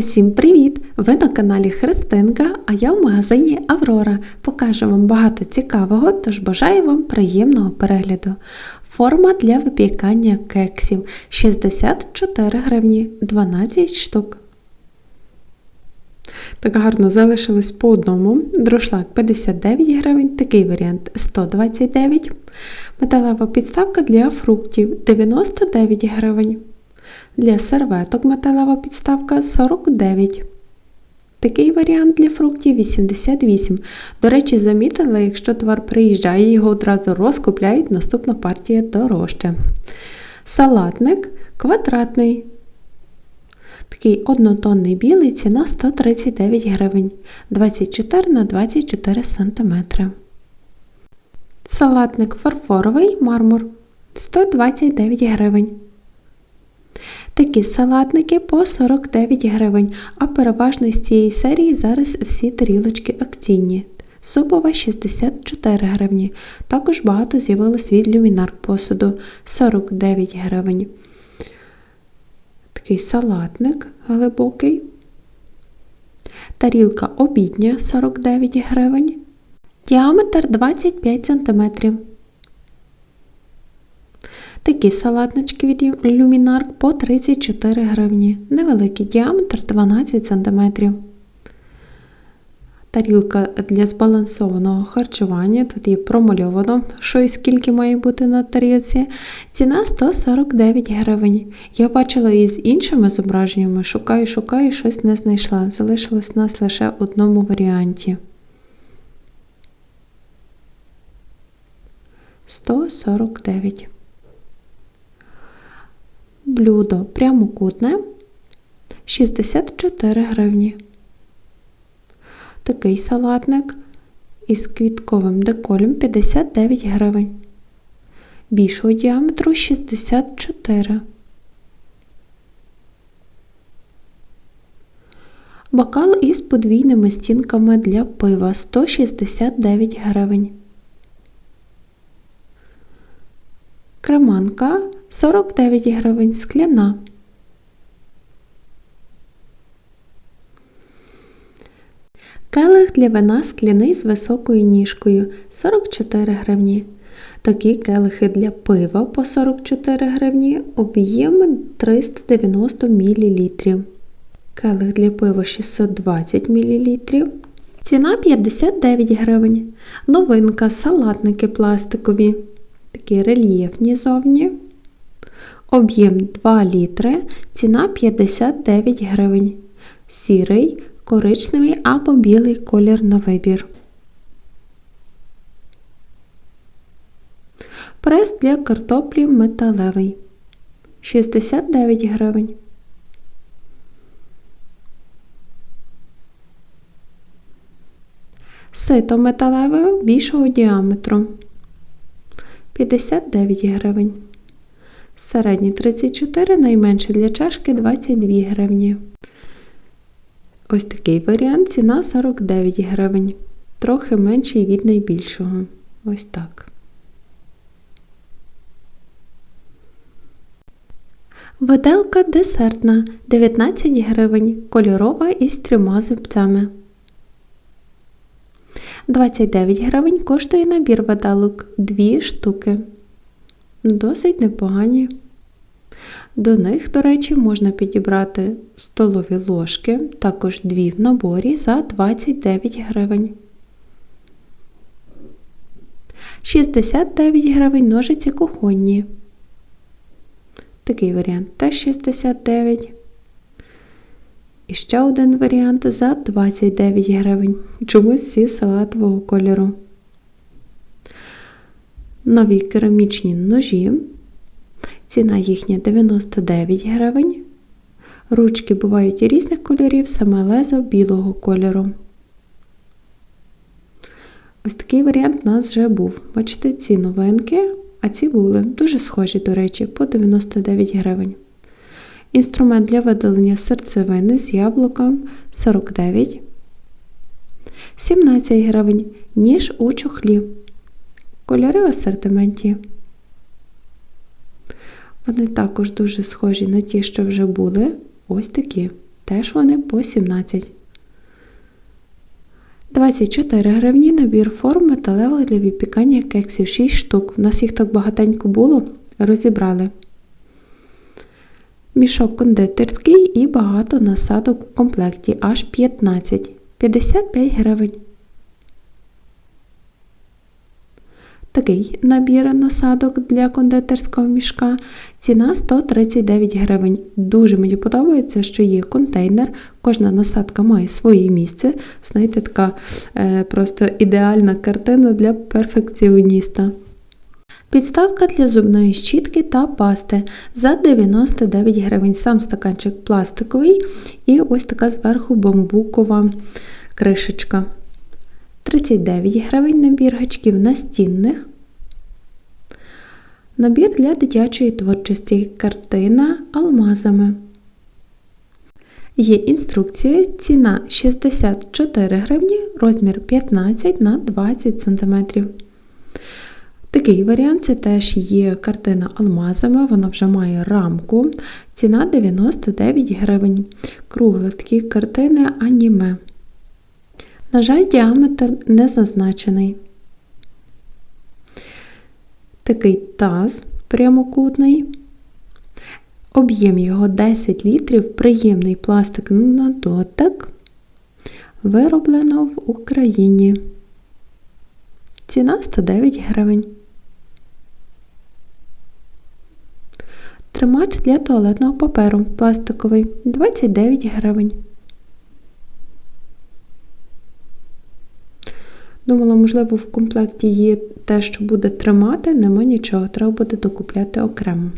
Усім привіт! Ви на каналі Христинка, а я в магазині Аврора. Покажу вам багато цікавого, тож бажаю вам приємного перегляду. Форма для випікання кексів 64 гривні 12 штук. Так гарно залишилось по одному. Друшлак 59 гривень, такий варіант 129. Металева підставка для фруктів 99 гривень. Для серветок металева підставка 49. Такий варіант для фруктів 88. До речі, замітила, якщо товар приїжджає, його одразу розкупляють, наступна партія дорожча. Салатник квадратний. Такий однотонний білий ціна 139 гривень 24 на 24 см. Салатник фарфоровий мармур 129 гривень. Такі салатники по 49 гривень, а переважно з цієї серії зараз всі тарілочки акційні. Супова 64 гривні. Також багато з'явилось від люмінар посуду 49 гривень. Такий салатник глибокий. Тарілка обідня 49 гривень. Діаметр 25 см. Такі салатнички від Luminark по 34 гривні. Невеликий діаметр 12 см. Тарілка для збалансованого харчування. Тут є промальовано, що і скільки має бути на тарілці. Ціна 149 гривень. Я бачила її з іншими зображеннями. Шукаю, шукаю, щось не знайшла. Залишилось у нас лише в одному варіанті. 149 Блюдо прямокутне 64 гривні. Такий салатник із квітковим деколем 59 гривень. Більшого діаметру 64. Бокал із подвійними стінками для пива 169 гривень. Креманка 49 гривень скляна. Келих для вина скляний з високою ніжкою 44 гривні. Такі келихи для пива по 44 гривні, об'єм 390 мл. Келих для пива 620 мл. Ціна 59 гривень. Новинка салатники пластикові. Такі рельєфні зовні. Об'єм 2 літри, ціна 59 гривень. Сірий, коричневий або білий колір на вибір. Прес для картоплі металевий 69 гривень. Сито металеве більшого діаметру 59 гривень. Середні 34, найменше для чашки 22 гривні. Ось такий варіант ціна 49 гривень. Трохи менший від найбільшого. Ось так. Виделка десертна 19 гривень. Кольорова із трьома зубцями. 29 гривень коштує набір виделок 2 штуки. Досить непогані. До них, до речі, можна підібрати столові ложки, також дві в наборі за 29 гривень. 69 гривень ножиці кухонні. Такий варіант теж 69. І ще один варіант за 29 гривень. Чомусь всі салатового кольору. Нові керамічні ножі. Ціна їхня 99 гривень. Ручки бувають різних кольорів, саме лезо білого кольору. Ось такий варіант у нас вже був. Бачите, ці новинки, а ці були дуже схожі, до речі, по 99 гривень. Інструмент для видалення серцевини з яблуком 49. 17 гривень, ніж у чохлі. Кольори в асортименті. Вони також дуже схожі на ті, що вже були. Ось такі. Теж вони по 17. 24 гривні набір форм металевих для випікання кексів 6 штук. У нас їх так багатенько було, розібрали. Мішок кондитерський і багато насадок у комплекті аж 15. 55 гривень. Такий набір насадок для кондитерського мішка. Ціна 139 гривень. Дуже мені подобається, що є контейнер, кожна насадка має своє місце. Знаєте, така е, просто ідеальна картина для перфекціоніста. Підставка для зубної щітки та пасти за 99 гривень. Сам стаканчик пластиковий і ось така зверху бамбукова кришечка. 39 гривень набір гачків настінних. Набір для дитячої творчості. Картина алмазами. Є інструкція. Ціна 64 гривні, розмір 15 на 20 см. Такий варіант це теж є картина алмазами, вона вже має рамку. Ціна 99 гривень. Круглі такі картини аніме. На жаль, діаметр не зазначений. Такий таз прямокутний. Об'єм його 10 літрів, приємний пластик на дотик. Вироблено в Україні. Ціна 109 гривень. Тримач для туалетного паперу пластиковий 29 гривень. Думала, можливо, в комплекті є те, що буде тримати, нема нічого, треба буде докупляти окремо.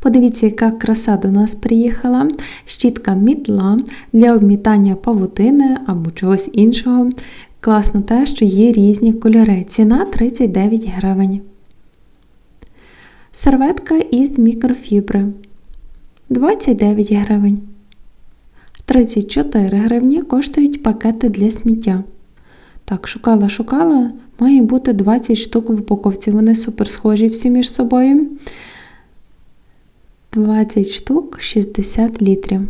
Подивіться, яка краса до нас приїхала. Щітка мітла для обмітання павутини або чогось іншого. Класно те, що є різні кольори. Ціна 39 гривень. Серветка із мікрофібри 29 гривень. 34 гривні коштують пакети для сміття. Так, шукала, шукала, має бути 20 штук в упаковці. Вони супер схожі всі між собою. 20 штук 60 літрів.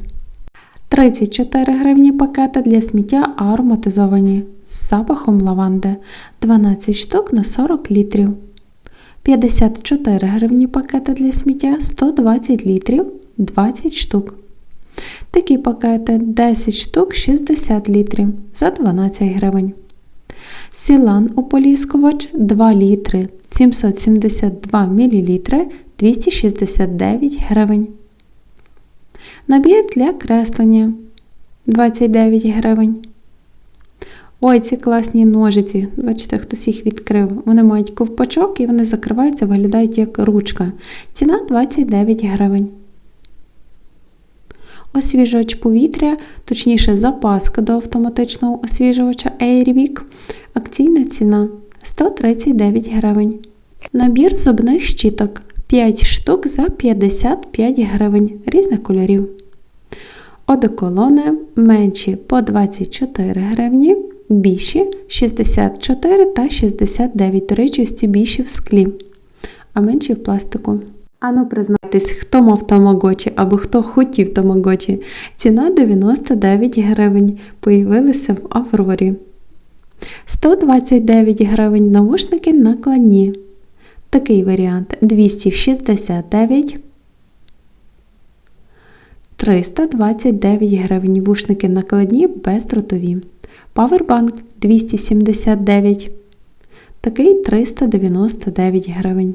34 гривні пакети для сміття ароматизовані з запахом лаванди 12 штук на 40 літрів. 54 гривні пакети для сміття 120 літрів 20 штук. Такі пакети 10 штук 60 літрів за 12 гривень. Сілан ополіскувач 2 літри 772 мл 269 гривень. Набір для креслення 29 гривень. Ой, ці класні ножиці. Бачите, хтось їх відкрив. Вони мають ковпачок і вони закриваються, виглядають як ручка. Ціна 29 гривень. Освіжувач повітря, точніше, запаска до автоматичного освіжувача Airwick. Акційна ціна 139 гривень. Набір зубних щіток 5 штук за 55 гривень різних кольорів. Одеколони менші по 24 гривні, більші 64 та 69. До речі, ось ці більші в склі, а менші в пластику. Ану, признайтесь, хто мав тамагочі або хто хотів тамагочі. Ціна 99 гривень. Появилися в Аврорі. 129 гривень навушники накладні. Такий варіант 269. 329 гривень вушники накладні бездротові. Павербанк 279. Такий 399 гривень.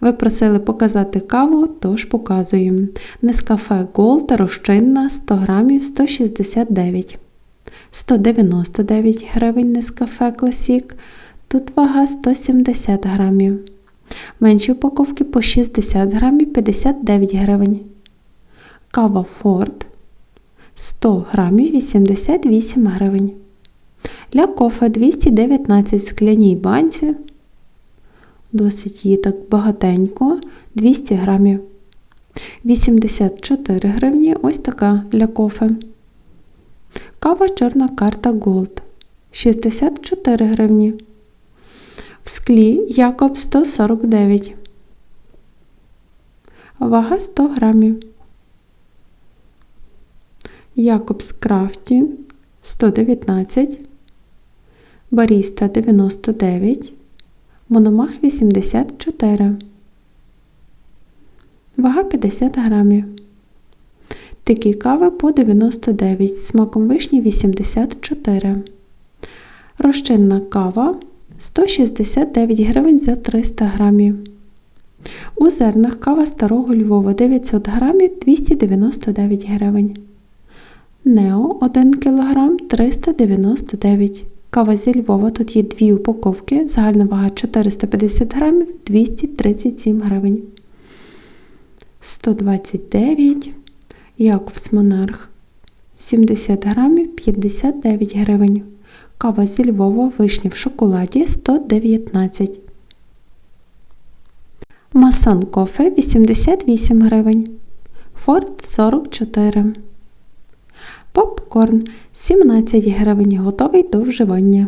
Ви просили показати каву, тож показую. Нескафе Gold розчинна 100 грамів 169 199 гривень Нескафе Класік. Тут вага 170 грамів. Менші упаковки по 60 грамів 59 гривень. Кава Форд 100 грамів 88 гривень. Для кофе 219 скляній банці. Досить її так багатенько, 200 грамів. 84 гривні ось така для кофе. Кава чорна карта Gold 64 гривні. В склі Якоб 149. Вага 100 грамів. Якобс Крафті 119, Баріста 99, Мономах 84, вага 50 грамів. Такі кави по 99, з смаком вишні 84. Розчинна кава 169 гривень за 300 грамів. У зернах кава старого Львова 900 грамів 299 гривень. Нео 1 кг 399 Кава зі Львова тут є дві упаковки, загальна вага 450 грамів 237 гривень. 129 Якобс Монарх 70 грамів 59 гривень. Кава зі Львова вишня в шоколаді 119 Масон кофе 88 гривень. Форд 44. Попкорн 17 гривень. Готовий до вживання.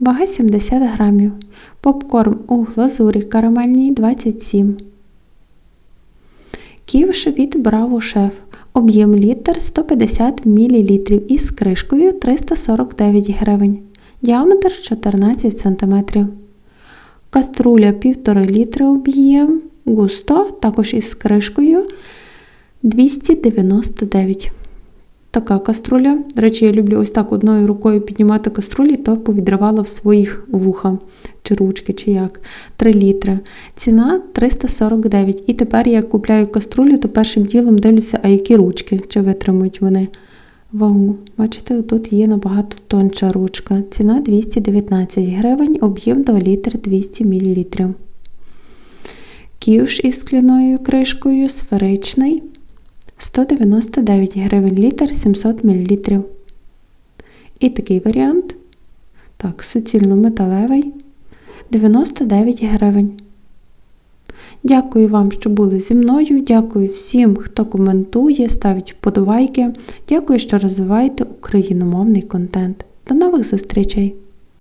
Вага 70 грамів. Попкорн у глазурі карамельній 27. Ківш від Браво Шеф. Об'єм літр 150 мл із кришкою 349 гривень. Діаметр 14 см. Каструля 1,5 літри об'єм. Густо, також із кришкою 299. Така каструля. До речі, я люблю ось так одною рукою піднімати каструлі, то повідривала в своїх вуха, чи ручки, чи як. 3 літри. Ціна 349. І тепер я купляю каструлю, то першим ділом дивлюся, а які ручки, чи витримують вони вагу. Бачите, тут є набагато тонша ручка. Ціна 219 гривень, об'єм 2 літри 200 мл. Ківш із скляною кришкою, сферичний. 199 гривень літр 700 мл. І такий варіант. Так, суцільно металевий 99 гривень. Дякую вам, що були зі мною. Дякую всім, хто коментує, ставить вподобайки. Дякую, що розвиваєте україномовний контент. До нових зустрічей!